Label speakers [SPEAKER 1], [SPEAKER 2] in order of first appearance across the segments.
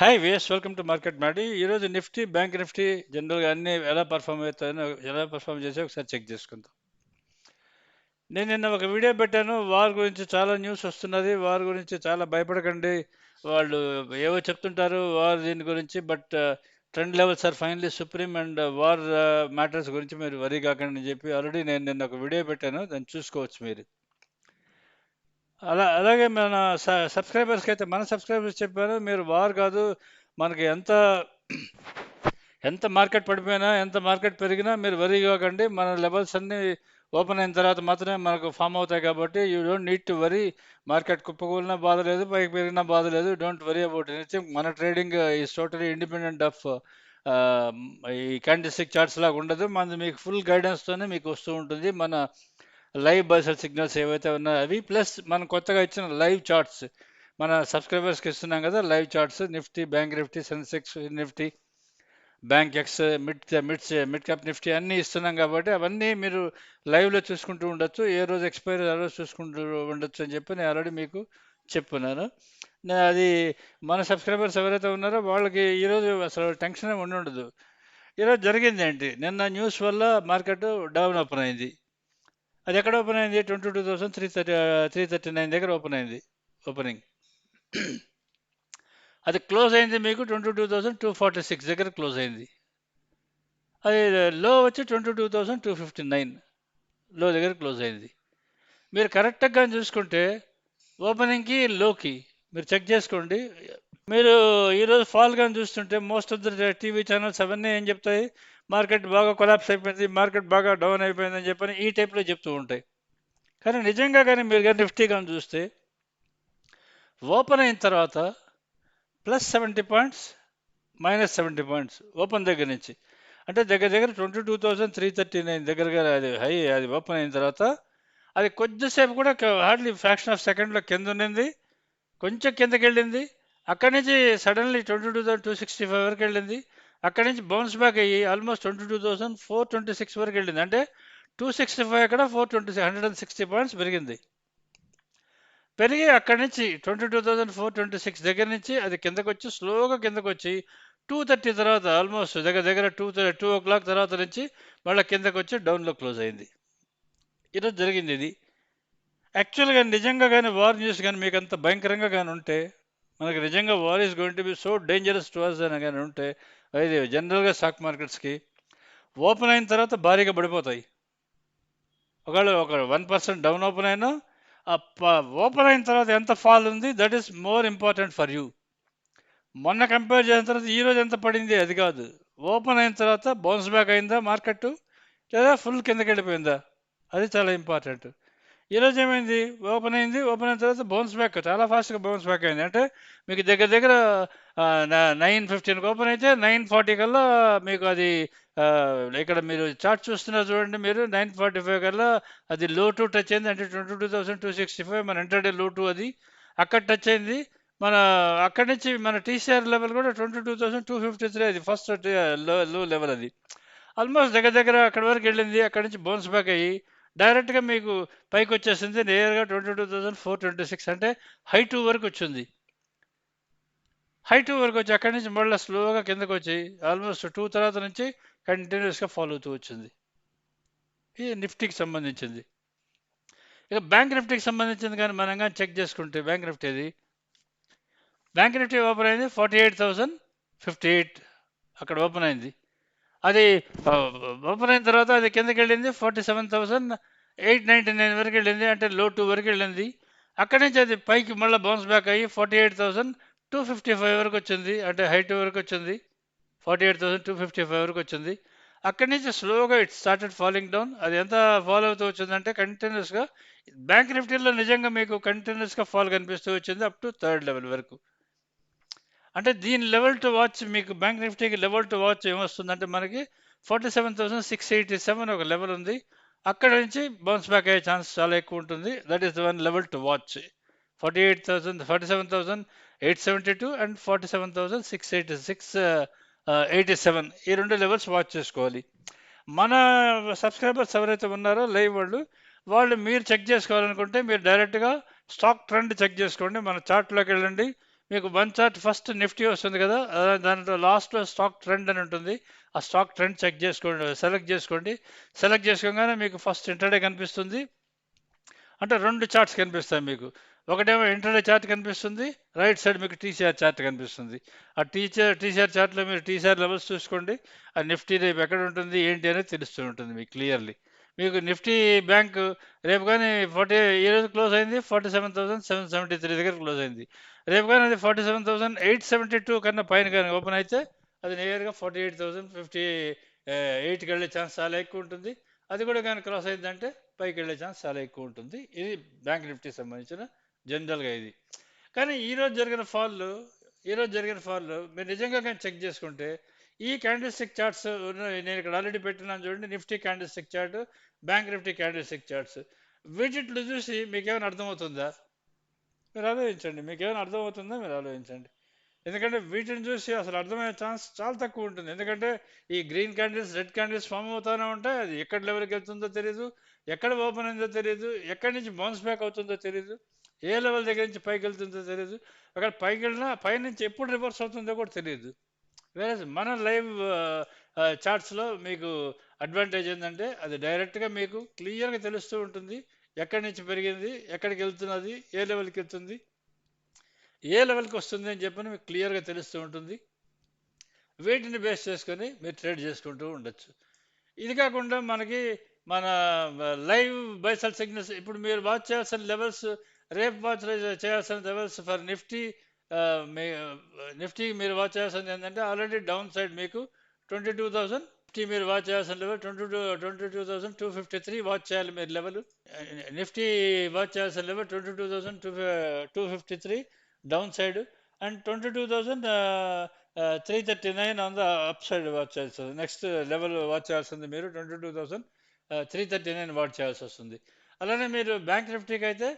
[SPEAKER 1] Hi guys welcome to market మాడి ఈరోజు Nifty bank Nifty జనరల్గా అన్నీ ఎలా పర్ఫామ్ అవుతాయో ఎలా పర్ఫామ్ చేసే ఒకసారి చెక్ చేసుకుందాం. నేను నిన్న ఒక వీడియో పెట్టాను. వార్ గురించి చాలా న్యూస్ వస్తున్నది. వార్ గురించి చాలా భయపడకండి. వాళ్ళు ఏవో చెప్తుంటారు వార్ దీని గురించి but trend levels are finally supreme and war matters గురించి మీరు వరీ కాకండి అని చెప్పి ఆల్రెడీ నేను నిన్న ఒక వీడియో పెట్టాను. దాన్ని చూసుకోవచ్చు మీరు. అలా అలాగే మన సబ్స్క్రైబర్స్కి అయితే మన సబ్స్క్రైబర్స్ చెప్పారు మీరు వార్ కాదు మనకి ఎంత ఎంత మార్కెట్ పడిపోయినా ఎంత మార్కెట్ పెరిగినా మీరు వరీ కాకండి మన లెవెల్స్ అన్నీ ఓపెన్ అయిన తర్వాత మాత్రమే మనకు ఫామ్ అవుతాయి కాబట్టి you don't need to worry market కుప్పకూలినా బాధ లేదు పైకి పెరిగినా బాధ లేదు డోంట్ వరీ అబౌట్ ఎనీథింగ్. మన trading is totally independent of ఈ క్యాండిస్టిక్ చార్ట్స్ లాగా ఉండదు మనది మీకు ఫుల్ గైడెన్స్తోనే మీకు వస్తూ ఉంటుంది మన లైవ్ బజర్ సిగ్నల్స్ ఏవైతే ఉన్నాయో అవి ప్లస్ మనం కొత్తగా ఇచ్చిన లైవ్ చార్ట్స్. మన సబ్స్క్రైబర్స్కి ఇస్తున్నాం కదా live charts. Nifty bank Nifty Sensex Nifty bank ex mid mids mid cap Nifty అన్నీ ఇస్తున్నాం కాబట్టి అవన్నీ మీరు లైవ్లో చూసుకుంటూ ఉండొచ్చు. ఏ రోజు ఎక్స్పైరీ ఆ రోజు చూసుకుంటూ ఉండొచ్చు అని చెప్పి నేను ఆల్రెడీ మీకు చెప్పున్నాను. నేను అది మన సబ్స్క్రైబర్స్ ఎవరైతే ఉన్నారో వాళ్ళకి ఈరోజు అసలు టెన్షన్ ఉండి ఉండదు ఈరోజు జరిగింది ఏంటి? నిన్న న్యూస్ వల్ల మార్కెట్ డౌన్ ఓపెన్ అయింది. అది ఎక్కడ ఓపెన్ అయింది? Twenty two thousand three thirty three thirty nine దగ్గర ఓపెన్ అయింది. ఓపెనింగ్ అది క్లోజ్ అయింది మీకు twenty two thousand two forty six దగ్గర క్లోజ్ అయింది. అది లో వచ్చి twenty two thousand two fifty నైన్లో దగ్గర క్లోజ్ అయింది. మీరు కరెక్ట్గా చూసుకుంటే ఓపెనింగ్కి లోకి మీరు చెక్ చేసుకోండి. మీరు ఈరోజు ఫాల్గా చూస్తుంటే most of the TV channels అవన్నీ ఏం చెప్తాయి? మార్కెట్ బాగా కొలాప్స్ అయిపోయింది మార్కెట్ బాగా డౌన్ అయిపోయింది అని చెప్పని ఈ టైప్లో చెప్తూ ఉంటాయి. కానీ నిజంగా కానీ మీరు కానీ నిఫ్టీ కానీ చూస్తే ఓపెన్ అయిన తర్వాత plus seventy points minus seventy points open దగ్గర నుంచి. అంటే దగ్గర దగ్గర twenty two thousand three thirty nine దగ్గరగా అది హై అది ఓపెన్ అయిన తర్వాత అది కొద్దిసేపు కూడా హార్డ్లీ ఫ్రాక్షన్ ఆఫ్ సెకండ్లో కింద ఉండింది కొంచెం కిందకి వెళ్ళింది అక్కడి నుంచి suddenly twenty two thousand two sixty five వరకు వెళ్ళింది అక్కడి నుంచి బౌన్స్ బ్యాక్ అయ్యి almost twenty two thousand four twenty six వరకు వెళ్ళింది. అంటే టూ సిక్స్టీ ఫైవ్ అక్కడ four twenty hundred and sixty points పెరిగింది. పెరిగి అక్కడి నుంచి twenty two thousand four twenty six దగ్గర నుంచి అది కిందకు వచ్చి స్లోగా కిందకు వచ్చి టూ థర్టీ తర్వాత ఆల్మోస్ట్ దగ్గర దగ్గర టూ టూ ఓ క్లాక్ తర్వాత నుంచి మళ్ళీ కిందకు వచ్చి డౌన్లో క్లోజ్ అయింది. ఈరోజు జరిగింది ఇది. యాక్చువల్గా నిజంగా కానీ వార్ న్యూస్ కానీ మీకు అంత భయంకరంగా కానీ ఉంటే మనకి నిజంగా war is going to be so dangerous to us అని కానీ ఉంటే అది జనరల్గా స్టాక్ మార్కెట్స్కి ఓపెన్ అయిన తర్వాత భారీగా పడిపోతాయి. ఒకవేళ ఒక వన్ పర్సెంట్ డౌన్ ఓపెన్ అయినా ఓపెన్ అయిన తర్వాత ఎంత ఫాల్ ఉంది that is more important for you. మొన్న కంపేర్ చేసిన తర్వాత ఈరోజు ఎంత పడింది అది కాదు. ఓపెన్ అయిన తర్వాత బౌన్స్ బ్యాక్ అయిందా మార్కెట్ లేదా ఫుల్ కిందకి వెళ్ళిపోయిందా? అది చాలా ఇంపార్టెంట్. ఈరోజు ఏమైంది? ఓపెన్ అయింది. ఓపెన్ అయిన తర్వాత బౌన్స్ బ్యాక్ చాలా ఫాస్ట్గా బౌన్స్ బ్యాక్ అయింది. అంటే మీకు దగ్గర దగ్గర నైన్ ఫిఫ్టీన్కి ఓపెన్ అయితే నైన్ ఫార్టీ కల్లా మీకు అది ఇక్కడ మీరు చార్ట్ చూస్తున్నారు చూడండి మీరు. నైన్ ఫార్టీ ఫైవ్ కల్లా అది లో టూ టచ్ అయింది. అంటే twenty two thousand two sixty five మన ఇంటర్డే లో టూ అది. అక్కడ టచ్ అయింది. మన అక్కడి నుంచి మన టీసీఆర్ లెవెల్ కూడా twenty two thousand two fifty three అది ఫస్ట్లో లో లెవెల్ అది. ఆల్మోస్ట్ దగ్గర దగ్గర అక్కడి వరకు వెళ్ళింది. అక్కడి నుంచి బౌన్స్ బ్యాక్ అయ్యి డైరెక్ట్గా మీకు పైకి వచ్చేసింది నేరుగా twenty two thousand four twenty six అంటే హై టూ వరకు వచ్చింది. హై టూ వరకు వచ్చి అక్కడి నుంచి మళ్ళీ స్లోగా కిందకు వచ్చి ఆల్మోస్ట్ టూ తర్వాత నుంచి కంటిన్యూస్గా ఫాలో అవుతూ వచ్చింది. ఇది నిఫ్టీకి సంబంధించింది. ఇక బ్యాంక్ నిఫ్టీకి సంబంధించింది కానీ మనం కానీ చెక్ చేసుకుంటే బ్యాంక్ నిఫ్టీ అది బ్యాంక్ నిఫ్టీ ఓపెన్ అయింది forty eight thousand fifty eight అక్కడ ఓపెన్ అయింది. అది ఓపెన్ అయిన తర్వాత అది కిందకి వెళ్ళింది forty seven thousand eight ninety nine వరకు వెళ్ళింది అంటే లో టూ వరకు వెళ్ళింది. అక్కడి నుంచి అది పైకి మళ్ళీ బౌన్స్ బ్యాక్ అయ్యి forty eight thousand two fifty five వరకు వచ్చింది అంటే హైట్ వరకు వచ్చింది. Forty eight thousand two fifty five వరకు వచ్చింది. అక్కడి నుంచి స్లోగా ఇట్ స్టార్టెడ్ ఫాలోయింగ్ డౌన్ అది ఎంత ఫాలో అవుతూ వచ్చిందంటే కంటిన్యూస్గా బ్యాంక్ నిఫ్టీలో నిజంగా మీకు కంటిన్యూస్గా ఫాల్ కనిపిస్తూ వచ్చింది అప్ టు థర్డ్ లెవెల్ వరకు. అంటే దీని లెవెల్ టు వాచ్ మీకు బ్యాంక్ నిఫ్టీకి లెవెల్ టు వాచ్ ఏమొస్తుందంటే మనకి forty seven thousand six eighty seven ఒక లెవెల్ ఉంది. అక్కడ నుంచి బౌన్స్ బ్యాక్ అయ్యే ఛాన్స్ చాలా ఎక్కువ ఉంటుంది. That is the one level to watch forty eight thousand forty seven thousand eight seventy two and forty seven thousand six eighty six eighty seven ఈ రెండు లెవెల్స్ వాచ్ చేసుకోవాలి. మన సబ్స్క్రైబర్స్ ఎవరైతే ఉన్నారో లైవ్ వాళ్ళు వాళ్ళు మీరు చెక్ చేసుకోవాలనుకుంటే మీరు డైరెక్ట్గా స్టాక్ ట్రెండ్ చెక్ చేసుకోండి. మన చార్ట్లోకి వెళ్ళండి. మీకు వన్ చార్ట్ ఫస్ట్ నిఫ్టీ వస్తుంది కదా దాంట్లో లాస్ట్లో స్టాక్ ట్రెండ్ అని ఉంటుంది. ఆ స్టాక్ ట్రెండ్ చెక్ చేసుకోండి సెలెక్ట్ చేసుకోండి. సెలెక్ట్ చేసుకోగానే మీకు ఫస్ట్ ఇంటర్డే కనిపిస్తుంది. అంటే రెండు చార్ట్స్ కనిపిస్తాయి మీకు. ఒకటేమో ఇంటర్డే చార్ట్ కనిపిస్తుంది రైట్ సైడ్ మీకు టీసీఆర్ చార్ట్ కనిపిస్తుంది. ఆ టీచర్ టీసీఆర్ చార్ట్లో మీరు టీసీఆర్ లెవెల్స్ చూసుకోండి. ఆ నిఫ్టీ రేపు ఎక్కడ ఉంటుంది ఏంటి అనేది తెలుస్తూ ఉంటుంది మీకు క్లియర్లీ మీకు నిఫ్టీ బ్యాంక్ రేపు కానీ ఫార్టీ ఈరోజు క్లోజ్ అయింది forty seven thousand seven seventy three దగ్గర క్లోజ్ అయింది. రేపు కానీ అది forty seven thousand eight seventy two కన్నా పైన కానీ ఓపెన్ అయితే అది నియర్గా ఫార్టీ ఎయిట్ థౌసండ్ ఫిఫ్టీ ఎయిట్కి వెళ్ళే ఛాన్స్ చాలా ఎక్కువ ఉంటుంది. అది కూడా కానీ క్రాస్ అయిందంటే పైకి వెళ్ళే ఛాన్స్ చాలా ఎక్కువ ఉంటుంది. ఇది బ్యాంక్ నిఫ్టీకి సంబంధించిన జనరల్గా ఇది. కానీ ఈరోజు జరిగిన ఫాల్ ఈరోజు జరిగిన ఫాల్ మీరు నిజంగా కానీ చెక్ చేసుకుంటే ఈ క్యాండిల్ స్టిక్ చార్ట్స్ నేను ఇక్కడ ఆల్రెడీ పెట్టినాను చూడండి. Nifty candlestick chart bank Nifty candlestick charts వీటిలో చూసి మీకు ఏమైనా అర్థమవుతుందా? మీరు ఆలోచించండి. మీకు ఏమైనా అర్థమవుతుందో? మీరు ఆలోచించండి. ఎందుకంటే వీటిని చూసి అసలు అర్థమయ్యే ఛాన్స్ చాలా తక్కువ ఉంటుంది. ఎందుకంటే ఈ green candles red candles form అవుతూనే ఉంటాయి. అది ఎక్కడ లెవెల్కి వెళ్తుందో తెలియదు ఎక్కడ ఓపెన్ అయిందో తెలియదు ఎక్కడి నుంచి బౌన్స్ బ్యాక్ అవుతుందో తెలియదు ఏ లెవెల్ దగ్గర నుంచి పైకి వెళ్తుందో తెలియదు అక్కడ పైకి వెళ్ళినా పైనుంచి ఎప్పుడు రివర్స్ అవుతుందో కూడా తెలియదు వేరే మన లైవ్ చార్ట్స్లో మీకు అడ్వాంటేజ్ ఏంటంటే అది డైరెక్ట్గా మీకు క్లియర్గా తెలుస్తూ ఉంటుంది. ఎక్కడి నుంచి పెరిగింది ఎక్కడికి వెళ్తున్నది ఏ లెవెల్కి వెళ్తుంది ఏ లెవెల్కి వస్తుంది అని చెప్పని మీకు క్లియర్గా తెలుస్తూ ఉంటుంది. వీటిని బేస్ చేసుకొని మీరు ట్రేడ్ చేసుకుంటూ ఉండొచ్చు. ఇది కాకుండా మనకి మన లైవ్ బైసల్ సిగ్నల్స్ ఇప్పుడు మీరు వాచ్ చేయాల్సిన లెవెల్స్ రేపు వాచ్ చేయాల్సిన లెవెల్స్ ఫర్ నిఫ్టీ మీ నిఫ్టీ మీరు వాచ్ చేయాల్సింది ఏంటంటే ఆల్రెడీ డౌన్ సైడ్ మీకు ట్వంటీ టూ థౌసండ్ నిఫ్టీ మీరు వాచ్ చేయాల్సిన level twenty two twenty two thousand two fifty three watch చేయాలి మీరు లెవెల్ నిఫ్టీ వాచ్ చేయాల్సిన level twenty two thousand two two fifty three downside and twenty two thousand three thirty nine on the upside watch చేయాల్సి వస్తుంది next level watch చేయాల్సింది మీరు. Twenty two thousand three thirty nine watch చేయాల్సి వస్తుంది. అలానే మీరు bank నిఫ్టీకి అయితే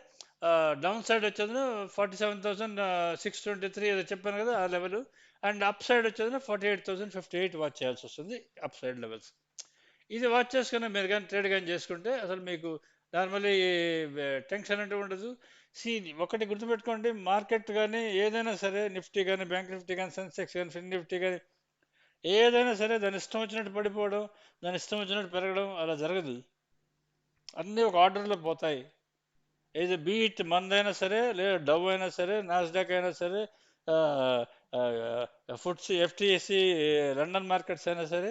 [SPEAKER 1] డౌన్ సైడ్ వచ్చేది forty seven thousand six twenty three అది చెప్పాను కదా ఆ లెవెల్ అండ్ అప్ సైడ్ వచ్చేది forty eight thousand fifty eight watch చేయాల్సి వస్తుంది అప్ సైడ్ లెవెల్స్. ఇది వాచ్ చేసుకుని మీరు కానీ ట్రేడ్ కానీ చేసుకుంటే అసలు మీకు నార్మల్లీ టెన్షన్ అంటూ ఉండదు. సీ ఒకటి గుర్తుపెట్టుకోండి మార్కెట్ కానీ ఏదైనా సరే నిఫ్టీ కానీ బ్యాంక్ నిఫ్టీ కానీ సెన్సెక్స్ కానీ ఫిన్ నిఫ్టీ కానీ ఏదైనా సరే దాని ఇష్టం వచ్చినట్టు పడిపోవడం దాని ఇష్టం వచ్చినట్టు పెరగడం అలా జరగదు. అన్నీ ఒక ఆర్డర్లో పోతాయి. ఏది బీట్ మందైనా సరే లేదా డవ్ అయినా సరే నాస్డాక్ అయినా సరే ఫుడ్స్ ఎఫ్టిఎస్సి లండన్ మార్కెట్స్ అయినా సరే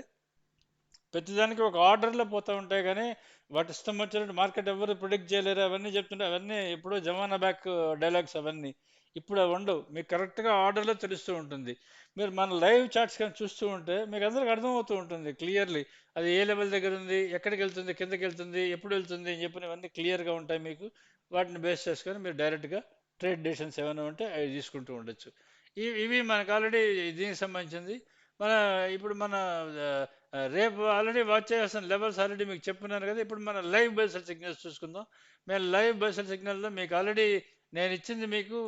[SPEAKER 1] ప్రతిదానికి ఒక ఆర్డర్లో పోతూ ఉంటాయి కానీ వాటి ఇష్టం వచ్చినట్టు మార్కెట్ ఎవరు ప్రిడిక్ట్ చేయలేరు. అవన్నీ చెప్తుంటే అవన్నీ ఇప్పుడు జమానా బ్యాక్ డైలాగ్స్ అవన్నీ ఇప్పుడు అవి ఉండవు. మీకు కరెక్ట్గా ఆర్డర్లో తెలుస్తూ ఉంటుంది. మీరు మన లైవ్ చార్ట్స్ కానీ చూస్తూ ఉంటే మీకు అందరికి అర్థమవుతూ ఉంటుంది క్లియర్లీ. అది ఏ లెవెల్ దగ్గర ఉంది ఎక్కడికి వెళ్తుంది కిందకి వెళ్తుంది ఎప్పుడు వెళ్తుంది అని చెప్పిన ఇవన్నీ క్లియర్గా ఉంటాయి మీకు. వాటిని బేస్ చేసుకొని మీరు డైరెక్ట్గా ట్రేడ్ డెసిషన్స్ ఏమైనా ఉంటే అవి తీసుకుంటూ ఉండొచ్చు. ఇవి ఇవి మనకు ఆల్రెడీ దీనికి సంబంధించింది. మన ఇప్పుడు మన రేపు ఆల్రెడీ వాచ్ చేయాల్సిన లెవెల్స్ ఆల్రెడీ మీకు చెప్పున్నాను కదా. ఇప్పుడు మన లైవ్ బేసల్ సిగ్నల్స్ చూసుకుందాం. మేము లైవ్ బేసల్ సిగ్నల్లో మీకు ఆల్రెడీ నేను ఇచ్చింది మీకు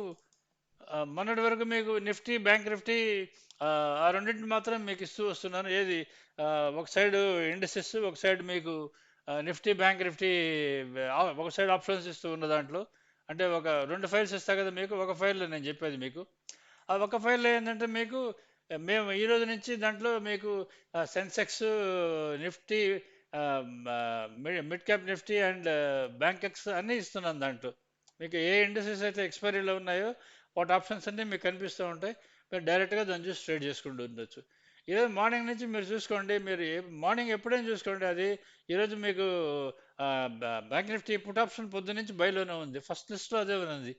[SPEAKER 1] మొన్నటి వరకు మీకు నిఫ్టీ బ్యాంక్ నిఫ్టీ ఆ రెండింటిని మాత్రం మీకు ఇస్తూ వస్తున్నాను. ఏది ఒక సైడ్ ఇండస్ట్రీస్ ఒక సైడ్ మీకు నిఫ్టీ బ్యాంక్ నిఫ్టీ ఒక సైడ్ ఆప్షన్స్ ఇస్తూ ఉన్న దాంట్లో. అంటే ఒక రెండు ఫైల్స్ ఇస్తా కదా మీకు ఒక ఫైల్లో నేను చెప్పేది మీకు. ఆ ఒక ఫైల్లో ఏంటంటే మీకు మేము ఈ రోజు నుంచి దాంట్లో మీకు Sensex Nifty mid cap Nifty and Bankex అన్నీ ఇస్తున్నాను దాంట్లో. మీకు ఏ ఇండస్ట్రీస్ అయితే ఎక్స్పైరీలో ఉన్నాయో వాటి ఆప్షన్స్ అన్నీ మీకు కనిపిస్తూ ఉంటాయి. మీరు డైరెక్ట్గా దాన్ని చూసి ట్రేడ్ చేసుకుంటూ ఉండొచ్చు. ఈరోజు మార్నింగ్ నుంచి మీరు చూసుకోండి మీరు మార్నింగ్ ఎప్పుడైనా చూసుకోండి. అది ఈరోజు మీకు బ్యాంక్ నిఫ్టీ పుట్ ఆప్షన్ పొద్దు నుంచి బయలోనే ఉంది. ఫస్ట్ లిస్ట్లో అదే ఉంది.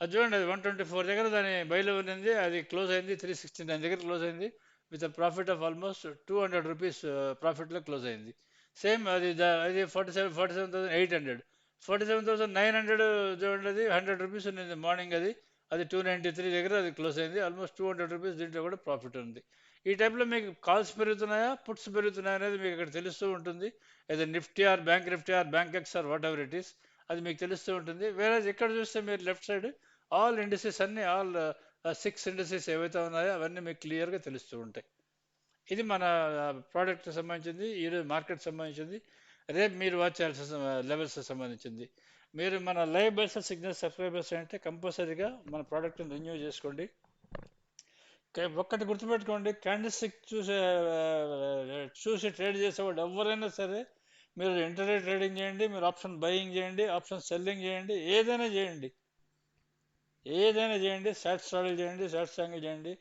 [SPEAKER 1] అది చూడండి అది వన్ ట్వంటీ ఫోర్ దగ్గర దాని బయలు ఉన్నింది అది క్లోజ్ అయింది త్రీ సిక్స్టీ నైన్ దగ్గర క్లోజ్ అయింది. With profit of almost two hundred rupees ప్రాఫిట్లో close అయింది. సేమ్ అది అది forty seven forty seven thousand eight hundred forty seven thousand nine hundred చూడండి అది హండ్రెడ్ రూపీస్ ఉంది మార్నింగ్ అది. అది టూ నైంటీ త్రీ దగ్గర అది క్లోజ్ అయింది. ఆల్మోస్ట్ టూ హండ్రెడ్ రూపీస్ దీంట్లో కూడా ప్రాఫిట్ ఉంది. ఈ టైప్లో మీకు కాల్స్ పెరుగుతున్నాయా పుట్స్ పెరుగుతున్నాయా అనేది మీకు ఇక్కడ తెలుస్తూ ఉంటుంది. ఏదో Nifty or bank Nifty or Bankex or whatever it is అది మీకు తెలుస్తూ ఉంటుంది. వేరే ఇక్కడ చూస్తే మీరు లెఫ్ట్ సైడ్ ఆల్ ఇండస్ట్రీస్ అన్ని ఆల్ సిక్స్ ఇండస్ట్రీస్ ఏవైతే ఉన్నాయో అవన్నీ మీకు క్లియర్గా తెలుస్తూ ఉంటాయి. ఇది మన uh, ప్రోడక్ట్ సంబంధించింది ఈరోజు మార్కెట్ సంబంధించింది రేపు మీరు వాచ్ చేయాల్సిన లెవెల్స్ uh, సంబంధించింది. మీరు మన లైవ్ బస్ సిగ్నల్ సబ్స్క్రైబర్స్ అంటే కంపల్సరీగా మన ప్రోడక్ట్ని రెన్యూ చేసుకోండి. ఒక్కటి గుర్తుపెట్టుకోండి క్యాండిల్ స్టిక్ చూసే uh, చూసి ట్రేడ్ చేసేవాడు ఎవరైనా సరే మీరు ఇంటర్డే ట్రేడింగ్ చేయండి మీరు ఆప్షన్ బయింగ్ చేయండి ఆప్షన్ సెల్లింగ్ చేయండి ఏదైనా చేయండి. ఏదైనా చేయండి సాట్ స్ట్రాడల్ చేయండి సాట్ స్ట్రాంగిల్ చేయండి.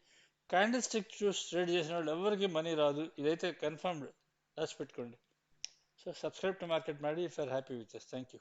[SPEAKER 1] క్యాండిల్ స్టిక్ చూసి ట్రేడ్ చేసిన వాళ్ళు ఎవరికి మనీ రాదు. ఇదైతే కన్ఫర్మ్డ్ రాసి పెట్టుకోండి. సో సబ్స్క్రైబ్ టు మార్కెట్ మాడి if are happy with thank you